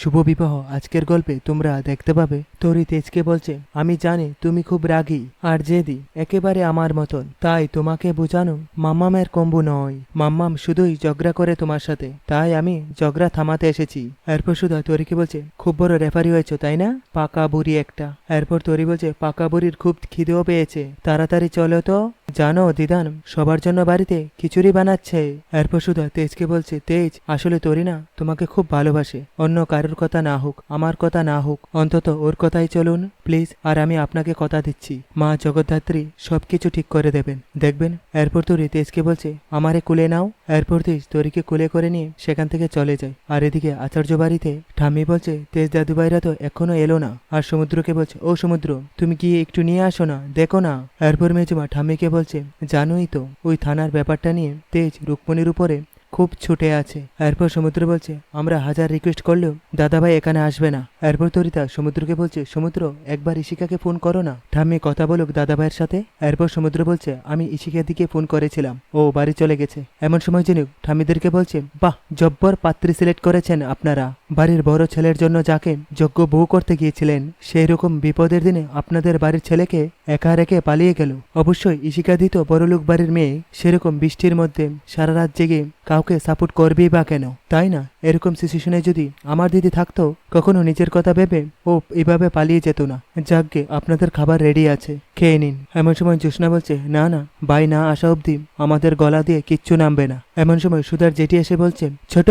শুভ বিবাহ। আজকের গল্পে তোমরা দেখতে পাবে, তরি তেজকে বলছে, আমি জানি তুমি খুব রাগী আর জেদি, একেবারে আমার মতন। তাই তোমাকে বোঝানো মাম্মামের কম্বু নয়। মাম্মাম শুধুই ঝগড়া করে তোমার সাথে। তাই আমি ঝগড়া থামাতে এসেছি। এরপর সুধা তরিকে বলছে, খুব বড় রেফারি হয়েছ, তাই না? পাকা বুড়ি একটা। এরপর তরি বলছে, পাকা বুড়ির খুব খিদেও পেয়েছে। তাড়াতাড়ি চলো তো। জানো দিদান, সবার জন্য বাড়িতে খিচুড়ি বানাচ্ছে। এরপর সুধা তেজকে বলছে, তেজ, আসলে তরি না, তোমাকে খুব ভালোবাসে। অন্য কারোর কথা না হোক, আমার কথা না হোক, অন্তত ওর কথাই চলুন, প্লিজ, আর আমি আপনাকে কথা দিচ্ছি। মা জগদ্ধাত্রী সবকিছু ঠিক করে দেবেন। দেখবেন, এরপর তরি তেজকে বলছে, আমারে কুলে নাও। এরপর তেজ তরিকে কুলে করে নিয়ে সেখান থেকে চলে যায়। আর এদিকে আচার্য বাড়িতে ঠাম্মি বলছে, তেজ দাদুভাইরা তো এখনও এলো না। আর সমুদ্রকে বলছে, ও সমুদ্র, তুমি গিয়ে একটু নিয়ে আসো না, দেখো না। এরপর মেজমা ঠাম্মিকে বলছে জানোই তো ওই থানার ব্যাপারটা নিয়ে তেজ রুকমণির উপরে খুব ছুটে আছে। এরপর সমুদ্র বলছে, আমরা হাজার রিকোয়েস্ট করলেও দাদাভাই এখানে আসবে না। এরপর তরিতা সমুদ্রকে বলছে, সমুদ্র, একবার ইশিকাকে ফোন করো না। ঠাম্মি কথা বলুক দাদাভাইয়ের সাথে। এরপর সমুদ্র বলছে, আমি ইশিকার দিকে ফোন করেছিলাম। ও বাড়ি চলে গেছে। এমন সময় জেনে ঠাম্মিদেরকে বলছে, বাহ, জব্বর পাত্রী সিলেক্ট করেছেন আপনারা। বাড়ির বড় ছেলের জন্য যাকে যোগ্য বউ করতে গিয়েছিলেন সেই রকম বিপদের দিনে আপনাদের বাড়ির ছেলেকে একা রেখে পালিয়ে গেল। অবশ্যই ইশিকা দিত বড়লোক বাড়ির মেয়ে সেরকম বৃষ্টির মধ্যে সারা রাত জেগে কাউকে সাপোর্ট করবেই বা কেন? তাই না? এরকম সিচুয়েশনে যদি আমার দিদি থাকতো, কখনো নিজের কথা ভেবে, ও, এভাবে পালিয়ে যেত না। যাকগে, আপনাদের খাবার রেডি আছে, খেয়ে নিন। এমন সময় জ্যোৎস্না বলছে, না না, বাই না আসা অবধি আমাদের গলা দিয়ে কিচ্ছু নামবে না। এমন সময় সুধার জেঠি এসে বলছে, ছোট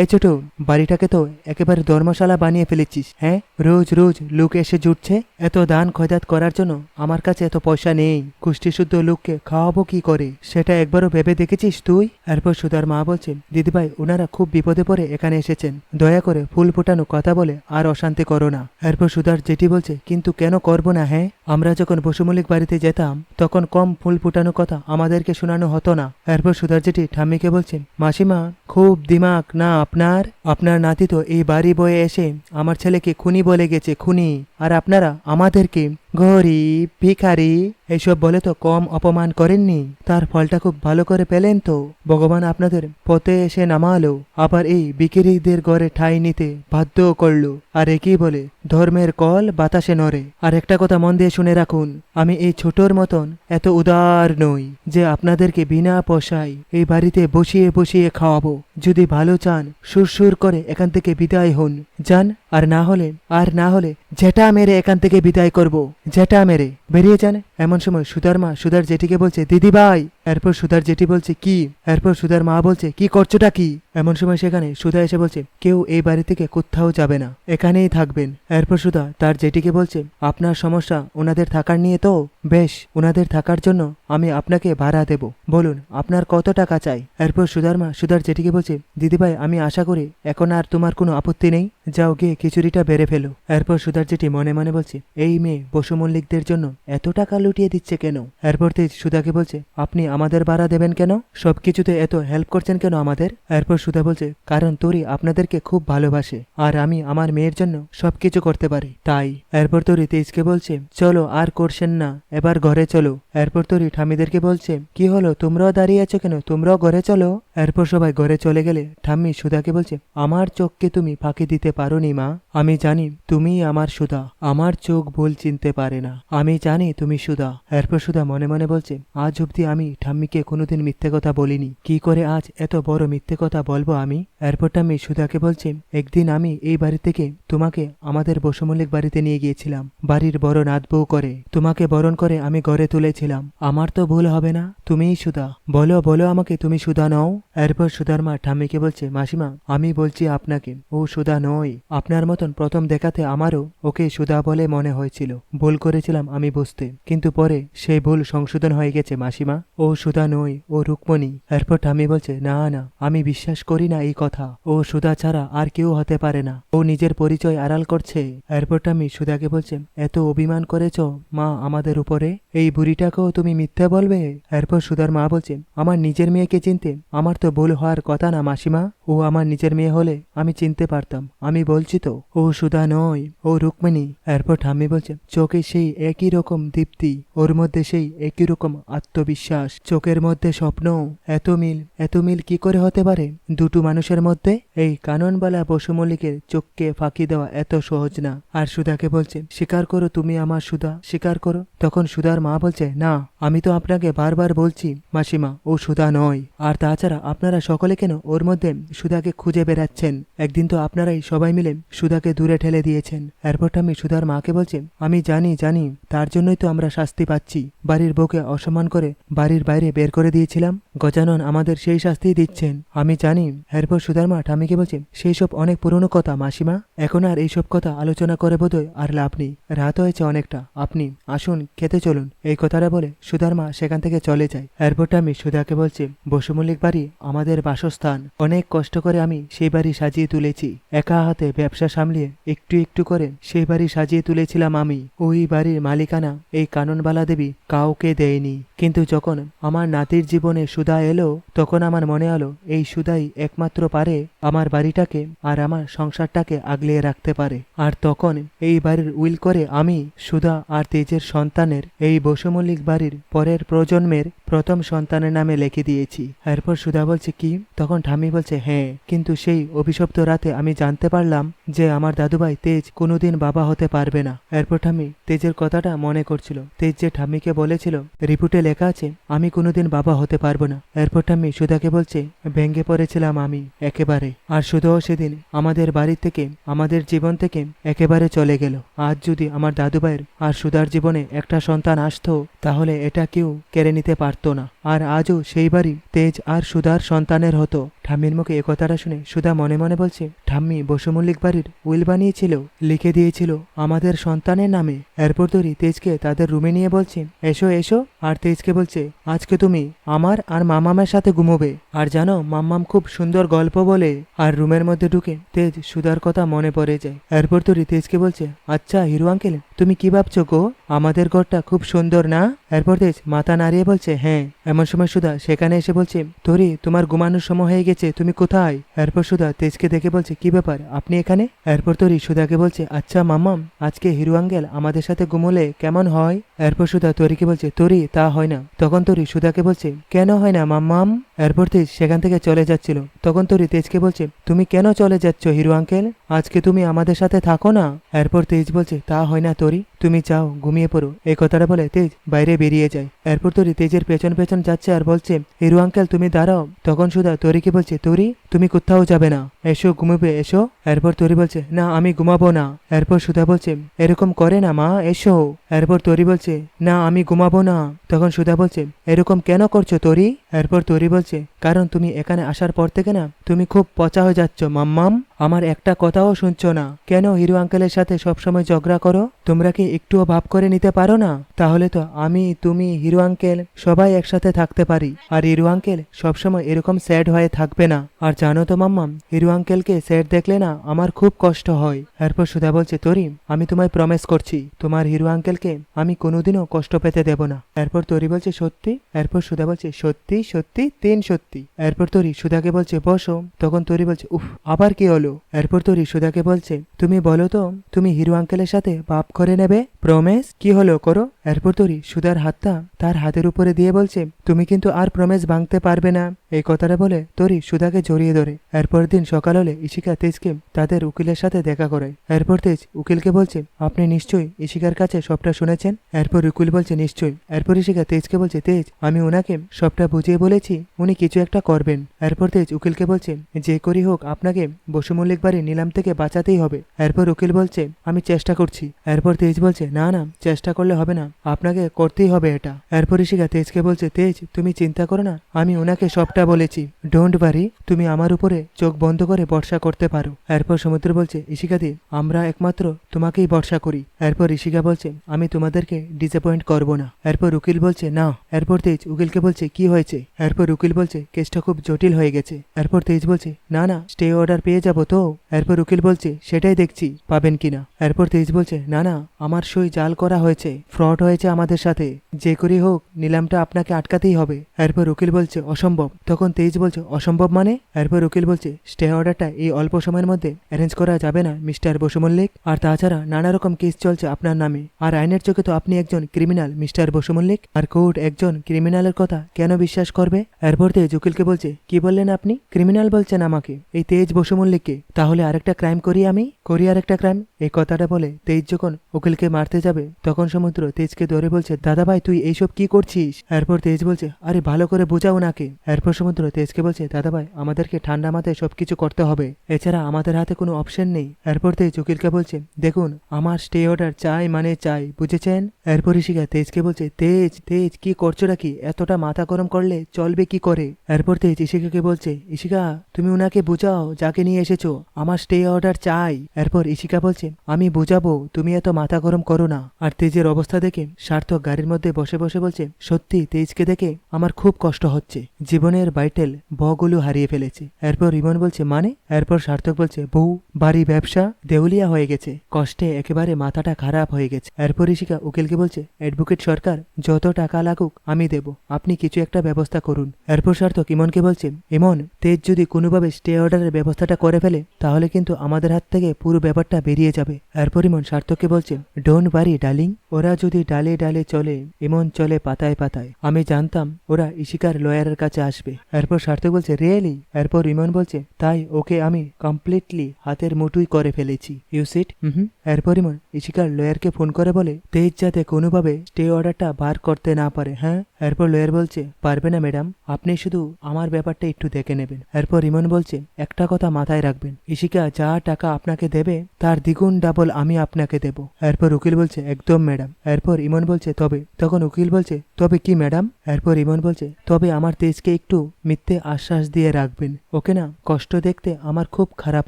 এই ছোট, বাড়িটাকে তো একেবারে ধর্মশালা বানিয়ে ফেলেছিস হ্যাঁ? রোজ রোজ লোক এসে জুটছে, এত দান খয়দাত করার জন্য আমার কাছে এত পয়সা নেই কুষ্টি শুদ্ধ লোককে খাওয়াবো কি করে? সেটা একবারও ভেবে দেখেছিস তুই? এরপর সুধার মা বলছেন দিদিভাই ওনারা খুব বিপদে পড়ে এখানে এসেছেন, দয়া করে ফুল ফোটানো কথা বলে আর অশান্তি করো না। এরপর সুধার জেঠি বলছে, কিন্তু কেন করব না হ্যাঁ? আমরা যখন বসুমল্লিক বাড়িতে যেতাম, তখন কম ফুল ফুটানো কথা আমাদেরকে শোনানো হতো না। এরপর সুধার জেঠি ঠাম্মিকে বলছেন? মাসিমা, খুব দিমাগ। না, আপনার? আপনার নাতি তো এই বাড়ি বয়ে এসে আমার ছেলেকে খুনি বলে গেছে, খুনি। আর আপনারা আমাদেরকে গরিব ভিখারি এইসব বলে তো কম অপমান করেননি। তার ফলটা খুব ভালো করে পেলেন তো। ভগবান আপনাদের পথে এসে নামালো, আবার এই বিকিরিদের ঘরে ঠাঁই নিতে বাধ্য করল। আর একই বলে, ধর্মের কল বাতাসে নড়ে। আর একটা কথা মন দিয়ে শুনে রাখুন, আমি এই ছোটর মতন এত উদার নই যে আপনাদেরকে বিনা পয়সায় এই বাড়িতে বসিয়ে বসিয়ে খাওয়াবো। যদি ভালো চান, সুরসুর করে এখান থেকে বিদায় হন। যান, আর না হলে, আর না হলে জেটা মেরে এখান থেকে বিদায় করব জ্যাঠা মেরে বেরিয়ে যান। এমন সময় সুধার মা সুধার জেঠিকে বলছে, দিদি ভাই এরপর সুধার জেঠি বলছে, কি? এরপর সুধার মা বলছে, কি করছোটা কি? এমন সময় সেখানে সুধা এসে বলছে, কেউ এই বাড়ি থেকে কোথাও যাবে না, এখানেই থাকবেন। এরপর সুধা তার জেঠিকে বলছে, আপনার সমস্যা ওনাদের থাকার নিয়ে তো? বেশ, ওনাদের থাকার জন্য আমি আপনাকে ভাড়া দেব। বলুন, আপনার কত টাকা চাই? এরপর সুধার মা, সুধার জেঠিকে বলছে দিদিভাই আমি আশা করি এখন আর তোমার কোনো আপত্তি নেই। যাও গিয়ে খিচুড়িটা বেড়ে ফেলো। এরপর সুধার জেঠি মনে মনে বলছে, এই মেয়ে বসু মল্লিকদের জন্য এত টাকা লুটিয়ে দিচ্ছে কেন? এরপর তেজ সুধাকে বলছে, আপনি আমাদের ভাড়া দেবেন কেন? সবকিছুতে এত হেল্প করছেন কেন আমাদের? এরপর সুধা বলছে, কারণ তোরই আপনাদেরকে খুব ভালোবাসে, আর আমি আমার মেয়ের জন্য সবকিছু করতে পারি। তাই? এরপর তোরি তেজকে বলছে, চলো, আর করছেন না, এবার ঘরে চলো। এরপর তোরি ঠাম্মিদেরকে বলছে, কি হলো, তোমরাও দাঁড়িয়ে আছো কেন? তোমরাও ঘরে চলো। এরপর সবাই ঘরে চলে গেলে ঠাম্মি সুধাকে বলছে, আমার চোখকে তুমি ফাঁকি দিতে পারোনি মা। আমি জানি তুমি আমার সুধা, আমার চোখ ভুল চিনতে পারে না। আমি জানি তুমি সুধা। এরপর সুধা মনে মনে বলছে, আজ অব্দি আমি ঠাম্মিকে কোনোদিন মিথ্যে কথা বলিনি। কি করে আজ এত বড় মিথ্যে কথা বলব আমি? এরপর ঠাম্মি সুধাকে বলছে, একদিন আমি এই বাড়ি থেকে তোমাকে আমাদের বসুমল্লিক বাড়িতে নিয়ে গিয়েছিলাম। বাড়ির বড় নাত বউ করে। তোমাকে বরণ করে আমি ঘরে তুলেছিলাম। আমার তো ভুল হবে না। তুমিই সুধা। বলো বলো আমাকে তুমি সুধা নও? এরপর সুধার মা ঠাম্মিকে বলছে, মাসিমা, আমি বলছি আপনাকে। ও সুধা নয়। আপনার মতন প্রথম দেখাতে আমারও ওকে সুধা বলে মনে হয়েছিল। ভুল করেছিলাম আমি বুঝতে। কিন্তু পরে সেই ভুল সংশোধন হয়ে গেছে, মাসিমা। ও সুধা নয় ও রুকমণি। এরপর ঠাম্মি বলছে, না না, আমি বিশ্বাস করি না এই কথা। ও সুধা ছাড়া আর কেউ হতে পারে না। ও নিজের পরিচয় আড়াল করছে। এরপর ঠাম্মি সুধাকে বলছে, এত অভিমান করেছ মা আমাদের উপরে? এই বুড়িটাকেও তুমি মিথ্যা বলবে? এরপর সুধার মা বলছে, আমার নিজের মেয়েকে চিনতে। আমার তো ভুল হওয়ার কথা না, মাসিমা। ও আমার নিজের মেয়ে হলে আমি চিনতে পারতাম। আমি বলছি তো, ও সুধা নয় ও রুক্মিণী। এরপর ঠাম্মি বলছে, চোখে সেই একই রকম দীপ্তি। ওর মধ্যে সেই একই রকম আত্মবিশ্বাস। চোখের মধ্যে স্বপ্ন, এত মিল এত মিল কি করে হতে পারে? দুটো মানুষের মধ্যে এই কাননবালা বসু মল্লিকের চোখকে ফাঁকি দেওয়া এত সহজ না। আর সুধাকে বলছে, স্বীকার করো তুমি আমার সুধা, স্বীকার করো। তখন সুধার মা বলছে, না, আমি তো আপনাকে বারবার বলছি, মাসিমা, ও সুধা নয়। আর তাছাড়া আপনারা সকলে কেন ওর মধ্যে সুধাকে খুঁজে বেড়াচ্ছেন? একদিন তো আপনারাই সবাই মিলে সুধাকে দূরে ঠেলে দিয়েছেন। এরপর আমি সুধার মাকে বলছি, আমি জানি জানি, তার জন্যই তো আমরা শাস্তি পাচ্ছি। বাড়ির বউকে অসম্মান করে বাড়ির বাইরে বের করে দিয়েছিলাম। গজানন আমাদের সেই শাস্তি দিচ্ছেন। আমি জানি, এরপর সুধার মা ঠামিকে বলছে, সেই সব অনেক পুরনো কথা, মাসিমা। এখন আর এইসব কথা আলোচনা করে বোধহয় আর লাভ নেই। রাত হয়েছে অনেকটা। আপনি আসুন, খেতে চলুন। এই কথাটা বলে সুধার মা সেখান থেকে চলে যায়। এরপরটা আমি সুধাকে বলছি বসুমল্লিক বাড়ি আমাদের বাসস্থান। অনেক কষ্ট করে আমি সেই বাড়ি সাজিয়ে তুলেছি। একা হাতে ব্যবসা সামলিয়ে একটু একটু করে সেই বাড়ি সাজিয়ে তুলেছিলাম আমি। ওই বাড়ির মালিকানা, এই কাননবালা দেবী কাউকে দেয়নি। কিন্তু যখন আমার নাতির জীবনে সুধা এলো, তখন আমার মনে হলো এই সুধাই একমাত্র পারে আমার বাড়িটাকে আর আমার সংসারটাকে আগলিয়ে রাখতে পারে। আর তখন এই বাড়ির উইল করে আমি, সুধা আর তেজের সন্তানের এই বসুমল্লিক বাড়ির পরের প্রজন্মের প্রথম সন্তানের নামে লিখে দিয়েছি। এরপর সুধা বলছে, কি? তখন ঠামি বলছে হ্যাঁ কিন্তু সেই অভিশপ্ত রাতে আমি জানতে পারলাম যে আমার দাদুভাই তেজ কোনোদিন বাবা হতে পারবে না। এরপর ঠামি তেজের কথাটা মনে করছিল। তেজ যে ঠাম্মিকে বলেছিল, রিপোর্টে লেখা আছে, আমি কোনোদিন বাবা হতে পারব না। এরপর আমি সুধাকে বলছে, ভেঙে পড়েছিলাম আমি, একেবারে। আর শুধুও সেদিন আমাদের বাড়ি থেকে, আমাদের জীবন থেকে একেবারে চলে গেল। আজ যদি আমার দাদুভাইয়ের আর সুধার জীবনে একটা সন্তান আসতো, তাহলে এটা কেউ কেড়ে নিতে পারতো না। আর আজও সেই বাড়ি তেজ আর সুধার সন্তানের হতো। ঠাম্মির মুখে এ কথাটা শুনে সুধা মনে মনে বলছে, ঠাম্মি, বসুমল্লিক বাড়ির উইল বানিয়েছিল, লিখে দিয়েছিল আমাদের সন্তানের নামে। এরপর তরি তেজকে তাদের রুমে নিয়ে বলছে, এসো এসো। আর তেজকে বলছে, আজকে তুমি আমার আর মামামের সাথে ঘুমোবে। আর জানো, মাম্মাম খুব সুন্দর গল্প বলে, আর রুমের মধ্যে ঢুকে তেজ সুধার কথা মনে পড়ে যায়। এরপর তরি তেজকে বলছে আচ্ছা হিরো আঙ্কেল তুমি কি ভাবছ গো? আমাদের ঘরটা খুব সুন্দর না? এরপর তেজ মাথা নাড়িয়ে বলছে হ্যাঁ। এমন সময় সুধা সেখানে এসে বলছে, তরি, তোমার ঘুমানোর সময় হয়ে গেছে, তুমি কোথায়? এরপর সুধা তেজকে দেখে বলছে, কি ব্যাপার? আপনি এখানে? এরপর তরি সুধাকে বলছে আচ্ছা মাম্মাম, আজকে হিরো আঙ্কেল আমাদের সাথে ঘুমোলে কেমন হয়? এরপর সুধা তরিকে বলছে, তোরি, তা হয় না। তখন তরি সুধাকে বলছে, কেন হয় না মাম্মাম? এরপর তেজ সেখান থেকে চলে যাচ্ছিল। তখন তরি তেজকে বলছে, তুমি কেন চলে যাচ্ছ হিরো আঙ্কেল? আজকে তুমি আমাদের সাথে থাকো না? এরপর তেজ বলছে, তা হয় না তরি, তুমি চাও ঘুমিয়ে পড়ো। এই কথাটা বলে তেজ বাইরে বেরিয়ে যায়। এরপর তরি তেজের পেছন পেছন যাচ্ছে আর বলছে, হিরো আঙ্কেল তুমি দাঁড়াও। তখন সুধা তরিকে বলছে, তরি, তুমি কোথাও যাবে না। এসো, ঘুমবে, এসো। এরপর তরি বলছে, না, আমি ঘুমাবো না। এরপর সুধা বলছে, এরকম করে না মা, এসো। এরপর তরি বলছে, না, আমি ঘুমাবো না। তখন সুধা বলছে, এরকম কেন করছ তরি? এরপর তরি বলছে, কারণ তুমি এখানে আসার পর থেকে না, তুমি খুব পচা হয়ে যাচ্ছ, মাম্মাম। আমার একটা কথাও শুনছো না। কেন হিরো আঙ্কেলের সাথে সবসময় ঝগড়া করো? তোমরা কি একটুও ভাব করে নিতে পারো না? তাহলে তো আমি, তুমি, হিরো আঙ্কেল সবাই একসাথে থাকতে পারি। আর হিরো আঙ্কেল সবসময় এরকম স্যাড হয়ে থাকবে না। আর জানো তো মাম্মাম, হিরো আঙ্কেলকে স্যাড দেখলে না আমার খুব কষ্ট হয়। এরপর সুধা বলছে তরি আমি তোমায় প্রমিস করছি, তোমার হিরো আঙ্কেলকে আমি কোনোদিনও কষ্ট পেতে দেব না। এরপর তরি বলছে, সত্যি? এরপর সুধা বলছে, সত্যি সত্যি, তিন সত্যি। এরপর তরি সুধাকে বলছে, বসো। তখন তরি বলছে, উফ, আবার কি হলো? এরপর তো রিসুদাকে বলছে তুমি বলো তো তুমি হিরো আঙ্কেলের সাথে বাপ করে নেবে? প্রমেস? কি হলো করো? এরপর তরি সুধার হাতটা তার হাতের উপরে দিয়ে বলছে, তুমি কিন্তু আর প্রমেশ ভাঙতে পারবে না। এই কথাটা বলে তরি সুধাকে জড়িয়ে ধরে। এরপর দিন সকাল হলে ইশিকা তেজকে তাদের উকিলের সাথে দেখা করে। এরপর তেজ উকিলকে বলছে, আপনি নিশ্চয়ই ইশিকার কাছে সবটা শুনেছেন? এরপর উকিল বলছে, নিশ্চয়ই। এরপর ইশিকা তেজকে বলছে, তেজ, আমি ওনাকে সবটা বুঝিয়ে বলেছি, উনি কিছু একটা করবেন। এরপর তেজ উকিলকে বলছে, যে করি হোক, আপনাকে বসুমল্লিক বাড়ি নিলাম থেকে বাঁচাতেই হবে। এরপর উকিল বলছে, আমি চেষ্টা করছি। এরপর তেজ বলছে না না, চেষ্টা করলে হবে না। আপনাকে করতেই হবে এটা। এরপর ইশিকা তেজকে বলছে, তেজ, তুমি চিন্তা করো না, আমি ওনাকে সবটা বলেছি। ডোন্ট বারি তুমি আমার উপরে চোখ বন্ধ করে বর্ষা করতে পারো। এরপর সমুদ্র বলছে ইশিকাদি আমরা একমাত্র তোমাকেই ভরসা করি। এরপর ঋষিকা বলছে, আমি তোমাদেরকে ডিসঅ্যাপয়েন্ট করব না। এরপর উকিল বলছে, না। এরপর তেজ উকিলকে বলছে, কি হয়েছে? এরপর উকিল বলছে, কেসটা খুব জটিল হয়ে গেছে। এরপর তেজ বলছে, না না স্টে অর্ডার পেয়ে যাব তো? এরপর উকিল বলছে, সেটাই দেখছি, পাবেন কিনা? এরপর তেজ বলছে, না না, আমার অবশ্যই জাল করা হয়েছে, ফ্রড হয়েছে আমাদের সাথে। যে করেই হোক, নিলামটা আপনাকে আটকাতেই হবে। এরপর উকিল বলছে, অসম্ভব। তখন তেজ বলছে, অসম্ভব মানে? এরপর উকিল বলছে, স্টে অর্ডারটা এই অল্প সময়ের মধ্যে অ্যারেঞ্জ করা যাবে না, মিস্টার বসু মল্লিক আর তাছাড়া নানা রকম কেস চলছে আপনার নামে। আর আইনের চোখে তো আপনি একজন ক্রিমিনাল, মিস্টার বসু মল্লিক আর কোর্ট একজন ক্রিমিনালের কথা কেন বিশ্বাস করবে? এরপর তেজ উকিলকে বলছে, কি বললেন আপনি? ক্রিমিনাল বলছেন আমাকে। এই তেজ বসু মল্লিককে তাহলে আরেকটা ক্রাইম করি আমি? করি আরেকটা ক্রাইম? এই কথাটা বলে তেজ যখন উকিলকে মারতে যাবে। তখন সমুদ্র তেজকে ধরে বলছে, দাদা ভাই, তুই এইসব কি করছিস? এরপর তেজ বলছে, আরে, ভালো করে বোঝাও নাকে এরপর সমুদ্র তেজকে বলছে, দাদা ভাই, আমাদেরকে ঠান্ডা মাথায় সবকিছু করতে হবে। এছাড়া আমাদের হাতে কোনো অপশন নেই। এরপর তেজ উকিলকে বলছে, দেখুন, আমার স্টে অর্ডার চাই মানে চাই, বুঝেছেন? এরপর ইশিকা তেজকে বলছে, তেজ তেজ, কি করছ নাকি এতটা মাথা গরম করলে চলবে কি করে? এরপর তেজ ইশিকাকে বলছে ইশিকা তুমি উনাকে বোঝাও, যাকে নিয়ে এসেছ। আমার স্টে অর্ডার চাই। এরপর ইশিকা বলছে, আমি বোঝাবো, তুমি এত মাথা গরম করো না। আর তেজের অবস্থা দেখে সার্থক গাড়ির মধ্যে বসে বসে বলছে, সত্যি, তেজকে দেখে আমার খুব কষ্ট হচ্ছে। জীবনের বাইটেল বগুলো হারিয়ে ফেলেছে। এরপর রিমন বলছে মানে? এরপর সার্থক বলছে, বউ, বাড়ি, ব্যবসা দেউলিয়া হয়ে গেছে। কষ্টে একেবারে মাথাটা খারাপ হয়ে গেছে। এরপর ঋষিকা উকিলকে বলছে, অ্যাডভোকেট সরকার, যত টাকা লাগুক আমি দেব। আপনি কিছু একটা ব্যবস্থা করুন। এরপর সার্থক ইমনকে বলছে, ইমন, তেজ যদি কোনোভাবে স্টে অর্ডারের ব্যবস্থাটা করে ফেলে, তাহলে কিন্তু আমাদের হাত থেকে পুরো ব্যাপারটা বেরিয়ে যাবে। এরপর ইমন সার্থককে বলছে, ডোন্ট বারি ডার্লিং ওরা যদি ডালে ডালে চলে ইমন চলে পাতায় পাতায়। আমি জানতাম ওরা ইশিকার লয়ারের কাছে আসবে। এরপর সার্থক বলছে রিয়েলি? এরপর ইমন বলছে তাই ওকে আমি কমপ্লিটলি হাতের মুঠুই করে ফেলেছি। ইউ সিট হুম এরপর ইমন ইশিকার লয়ারকে ফোন করে বলে তেজ যাতে কোনোভাবে স্টে অর্ডারটা বার করতে না পারে হ্যাঁ? এরপর লয়ার বলছে পারবে না ম্যাডাম আপনি শুধু আমার ব্যাপারটা একটু দেখে নেবেন। এরপর ইমন বলছে একটা কথা মাথায় রাখবেন ইশিকা যা টাকা আপনাকে দেবে তার দ্বিগুণ ডাবল আমি আপনাকে দেব। এরপর উকিল বলছে, একদম, ম্যাডাম। এরপর ইমন বলছে, তবে? তখন উকিল বলছে, তবে কি, ম্যাডাম? এরপর ইমন বলছে, তবে আমার তেজকে একটু মিথ্যে আশ্বাস দিয়ে রাখবেন। ওকে না, কষ্ট দেখতে আমার খুব খারাপ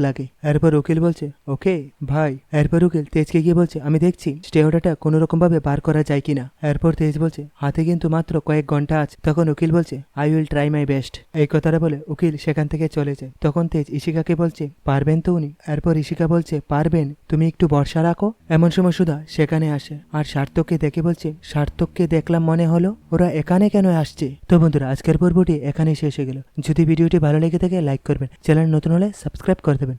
লাগে। এরপর উকিল বলছে, ওকে, ভাই। এরপর উকিল তেজকে গিয়ে বলছে, আমি দেখছি স্টে অর্ডারটা কোনো রকম ভাবে বার করা যায় কিনা। এরপর তেজ বলছে, হাতে কিন্তু মাত্র কয়েক ঘণ্টা আছে। তখন উকিল বলছে, I will try my best. এই কথাটা বলে উকিল সেখান থেকে চলে যায়। তখন তেজ ইশিকাকে বলছে, পারবেন তো উনি? এরপর ইশিকা বলছে, পারবেন। তুমি একটু বর্ষা রাখো। এমন সময় সুধা সেখানে আসে। আর সার্থককে দেখে বলছে, সার্থককে দেখলাম মনে হলো ওরা এখানে কেন আসছে? তো বন্ধুরা, আজকের পর্বটি এখানেই শেষ হয়ে গেল। যদি ভিডিওটি ভালো লেগে থাকে, লাইক করবেন। চ্যানেল নতুন হলে সাবস্ক্রাইব করে দেবেন।